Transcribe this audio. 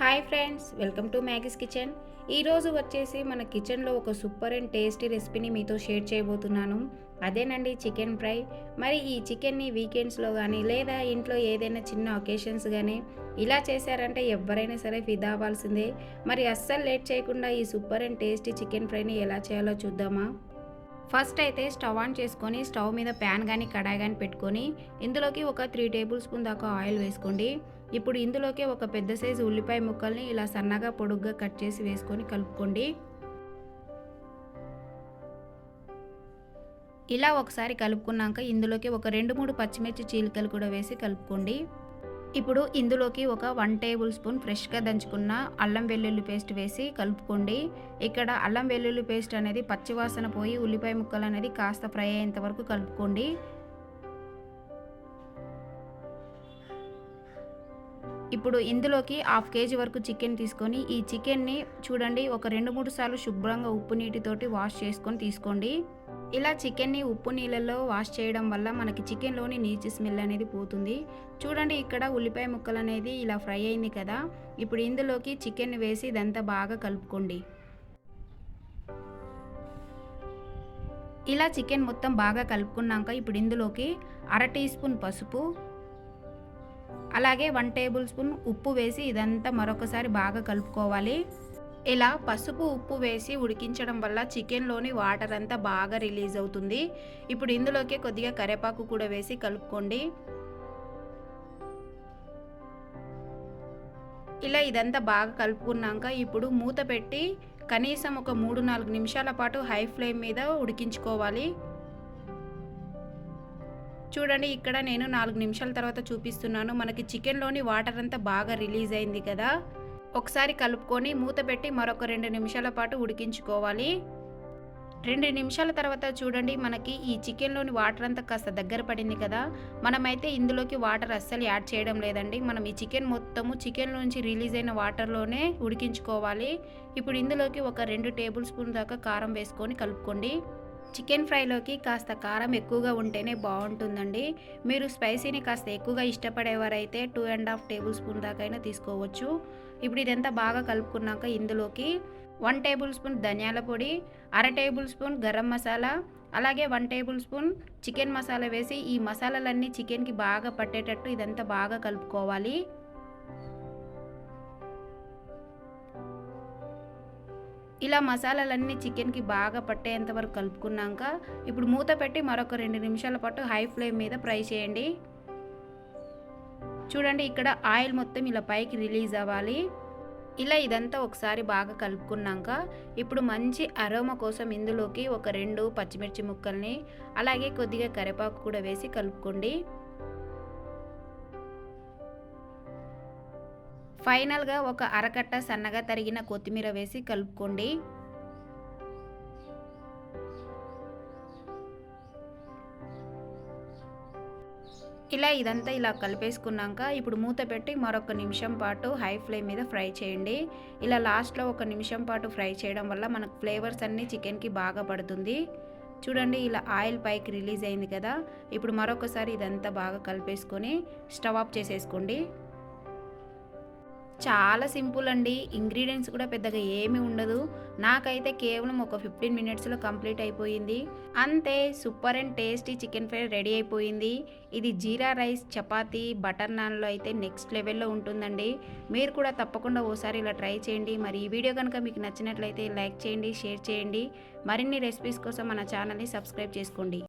Hi friends welcome to Maggie's kitchen. ఈరోజు వచ్చేసి మన కిచెన్లో ఒక సూపర్ అండ్ టేస్టీ రెసిపీని మీతో షేర్ చేయబోతున్నాను. అదేనండి చికెన్ ఫ్రై. మరి ఈ చికెన్ని వీకెండ్స్లో కానీ లేదా ఇంట్లో ఏదైనా చిన్న ఒకేషన్స్ కానీ ఇలా చేశారంటే ఎవరైనా సరే ఫిదా అవ్వాల్సిందే. మరి అస్సలు లేట్ చేయకుండా ఈ సూపర్ అండ్ టేస్టీ చికెన్ ఫ్రైని ఎలా చేయాలో చూద్దామా? ఫస్ట్ అయితే స్టవ్ ఆన్ చేసుకొని స్టవ్ మీద ప్యాన్ కానీ కడాయి కానీ పెట్టుకొని ఇందులోకి ఒక త్రీ టేబుల్ స్పూన్ దాకా ఆయిల్ వేసుకోండి. ఇప్పుడు ఇందులోకి ఒక పెద్ద సైజు ఉల్లిపాయ ముక్కల్ని ఇలా సన్నగా పొడుగ్గా కట్ చేసి వేసుకొని కలుపుకోండి. ఇలా ఒకసారి కలుపుకున్నాక ఇందులోకి ఒక రెండు మూడు పచ్చిమిర్చి చీలికలు కూడా వేసి కలుపుకోండి. ఇప్పుడు ఇందులోకి ఒక వన్ టేబుల్ స్పూన్ ఫ్రెష్గా దంచుకున్న అల్లం వెల్లుల్లి పేస్ట్ వేసి కలుపుకోండి. ఇక్కడ అల్లం వెల్లుల్లి పేస్ట్ అనేది పచ్చివాసన పోయి ఉల్లిపాయ ముక్కలు అనేది కాస్త ఫ్రై అయ్యేంత వరకు కలుపుకోండి. ఇప్పుడు ఇందులోకి హాఫ్ కేజీ వరకు చికెన్ తీసుకొని ఈ చికెన్ని చూడండి ఒక రెండు మూడు సార్లు శుభ్రంగా ఉప్పు నీటితోటి వాష్ చేసుకొని తీసుకోండి. ఇలా చికెన్ని ఉప్పు నీళ్ళల్లో వాష్ చేయడం వల్ల మనకి చికెన్లోని నీచు స్మెల్ అనేది పోతుంది. చూడండి ఇక్కడ ఉల్లిపాయ ముక్కలు అనేది ఇలా ఫ్రై అయింది కదా ఇప్పుడు ఇందులోకి చికెన్ వేసి ఇదంతా బాగా కలుపుకోండి. ఇలా చికెన్ మొత్తం బాగా కలుపుకున్నాక ఇప్పుడు ఇందులోకి అర టీ స్పూన్ పసుపు అలాగే వన్ టేబుల్ స్పూన్ ఉప్పు వేసి ఇదంతా మరొకసారి బాగా కలుపుకోవాలి. ఇలా పసుపు ఉప్పు వేసి ఉడికించడం వల్ల చికెన్లోని వాటర్ అంతా బాగా రిలీజ్ అవుతుంది. ఇప్పుడు ఇందులోకి కొద్దిగా కరివేపాకు కూడా వేసి కలుపుకోండి. ఇలా ఇదంతా బాగా కలుపుకున్నాక ఇప్పుడు మూత పెట్టి కనీసం ఒక మూడు నాలుగు నిమిషాల పాటు హై ఫ్లేమ్ మీద ఉడికించుకోవాలి. చూడండి ఇక్కడ నేను నాలుగు నిమిషాల తర్వాత చూపిస్తున్నాను. మనకి చికెన్లోని వాటర్ అంతా బాగా రిలీజ్ అయింది కదా. ఒకసారి కలుపుకొని మూత పెట్టి మరొక రెండు నిమిషాల పాటు ఉడికించుకోవాలి. రెండు నిమిషాల తర్వాత చూడండి మనకి ఈ చికెన్లోని వాటర్ అంతా కాస్త దగ్గర పడింది కదా. మనమైతే ఇందులోకి వాటర్ అస్సలు యాడ్ చేయడం లేదండి. మనం ఈ చికెన్ మొత్తము చికెన్ నుంచి రిలీజ్ అయిన వాటర్లోనే ఉడికించుకోవాలి. ఇప్పుడు ఇందులోకి ఒక రెండు టేబుల్ స్పూన్ దాకా కారం వేసుకొని కలుపుకోండి. చికెన్ ఫ్రైలోకి కాస్త కారం ఎక్కువగా ఉంటేనే బాగుంటుందండి. మీరు స్పైసీని కాస్త ఎక్కువగా ఇష్టపడేవారైతే two and half tablespoon దాకైనా తీసుకోవచ్చు. ఇప్పుడు ఇదంతా బాగా కలుపుకున్నాక ఇందులోకి వన్ టేబుల్ స్పూన్ ధనియాల పొడి అర టేబుల్ స్పూన్ గరం మసాలా అలాగే one tablespoon chicken masala వేసి ఈ మసాలాలన్నీ చికెన్కి బాగా పట్టేటట్టు ఇదంతా బాగా కలుపుకోవాలి. ఇలా మసాలాలన్నీ చికెన్కి బాగా పట్టేంత వరకు కలుపుకున్నాక ఇప్పుడు మూత పెట్టి మరొక రెండు నిమిషాల పాటు హై ఫ్లేమ్ మీద ఫ్రై చేయండి. చూడండి ఇక్కడ ఆయిల్ మొత్తం ఇలా పైకి రిలీజ్ అవ్వాలి. ఇలా ఇదంతా ఒకసారి బాగా కలుపుకున్నాక ఇప్పుడు మంచి అరోమా కోసం ఇందులోకి ఒక రెండు పచ్చిమిర్చి ముక్కల్ని అలాగే కొద్దిగా కరివేపాకు కూడా వేసి కలుపుకోండి. ఫైనల్గా ఒక అరకట్ట సన్నగా తరిగిన కొత్తిమీర వేసి కలుపుకోండి. ఇలా ఇదంతా ఇలా కలిపేసుకున్నాక ఇప్పుడు మూత పెట్టి మరొక నిమిషం పాటు హై ఫ్లేమ్ మీద ఫ్రై చేయండి. ఇలా లాస్ట్లో ఒక నిమిషం పాటు ఫ్రై చేయడం వల్ల మనకు ఫ్లేవర్స్ అన్నీ చికెన్కి బాగా పడుతుంది. చూడండి ఇలా ఆయిల్ పైకి రిలీజ్ అయింది కదా. ఇప్పుడు మరొకసారి ఇదంతా బాగా కలిపేసుకొని స్టవ్ ఆఫ్ చేసేసుకోండి. చాలా సింపుల్ అండి. ఇంగ్రీడియంట్స్ కూడా పెద్దగా ఏమీ ఉండదు. నాకైతే కేవలం ఒక ఫిఫ్టీన్ మినిట్స్లో కంప్లీట్ అయిపోయింది. అంతే super and tasty chicken fry ready అయిపోయింది. ఇది జీరా రైస్ చపాతీ బటర్ నాన్లో అయితే నెక్స్ట్ లెవెల్లో ఉంటుందండి. మీరు కూడా తప్పకుండా ఓసారి ఇలా ట్రై చేయండి. మరి ఈ వీడియో కనుక మీకు నచ్చినట్లయితే లైక్ చేయండి షేర్ చేయండి. మరిన్ని రెసిపీస్ కోసం మన ఛానల్ని సబ్స్క్రైబ్ చేసుకోండి.